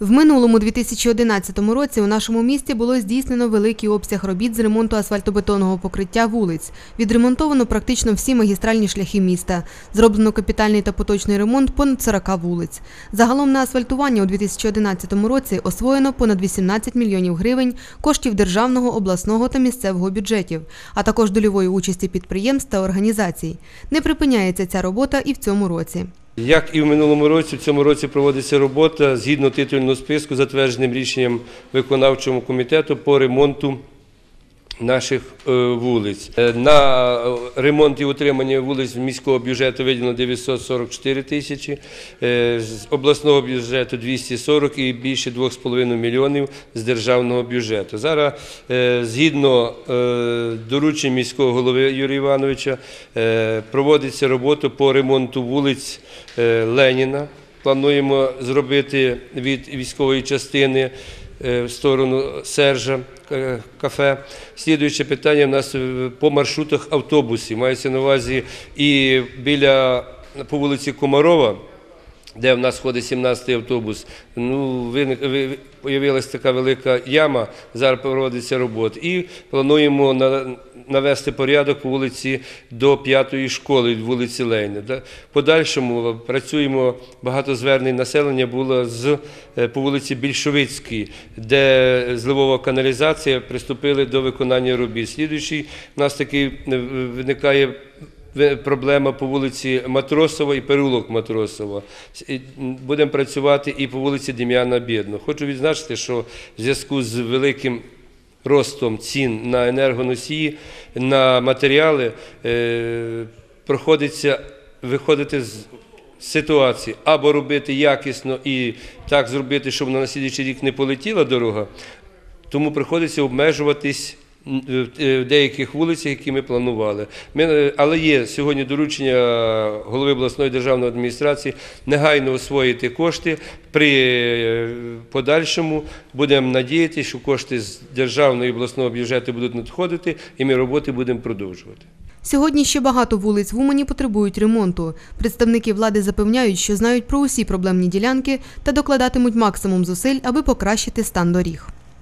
В минулому 2011 році у нашому місті було здійснено великий обсяг робіт з ремонту асфальтобетонного покриття вулиць. Відремонтовано практично всі магістральні шляхи міста. Зроблено капітальний та поточний ремонт понад 40 вулиць. Загалом на асфальтування у 2011 році освоєно понад 18 мільйонів гривень коштів державного, обласного та місцевого бюджетів, а також дольової участі підприємств та організацій. Не припиняється ця робота і в цьому році. Як і в минулому році, в цьому році проводиться робота згідно титульного списку, затвердженим рішенням виконавчого комітету по ремонту наших е, вулиць. Е, На е, ремонт і утримання вулиць міського бюджету виділено 944 тисячі, з обласного бюджету 240 і більше 2,5 мільйонів з державного бюджету. Зараз згідно доручень міського голови Юрія Івановича проводиться робота по ремонту вулиць Леніна. Плануємо зробити від військової частини в сторону Сержа е, кафе. Слідуюче питання в нас е, по маршрутах автобусів. Мається на увазі і біля по вулиці Комарова. Де в нас ходить 17-й автобус, ну виник ви- появилась така велика яма. Зараз проводиться робота. І плануємо на, навести порядок по вулиці до п'ятої школи від вулиці. В Подальшому працюємо багато звернень населення було з е, по вулиці Більшовицькій, де зливова каналізація приступили до виконання робіт. Слідуючий у нас такий е, виникає ви- проблема по вулиці Матросова і переулок Матросова. Будемо працювати і по вулиці Дем'яна Бєдно. Хочу відзначити, що в зв'язку з великим ростом цін на енергоносії, на матеріали е, проходиться виходити з ситуації або робити якісно і так зробити, щоб на слідчий рік не полетіла дорога, тому приходиться обмежуватись в- деяких вулицях, які ми планували. Ми, але є сьогодні доручення голови обласної державної адміністрації негайно освоїти кошти. При е, подальшому будемо надіятися, що кошти з державного і обласного бюджету будуть надходити, і ми роботи будемо продовжувати. Сьогодні ще багато вулиць в Умані потребують ремонту. Представники влади запевняють, що знають про усі проблемні ділянки та докладатимуть максимум зусиль, аби покращити стан доріг.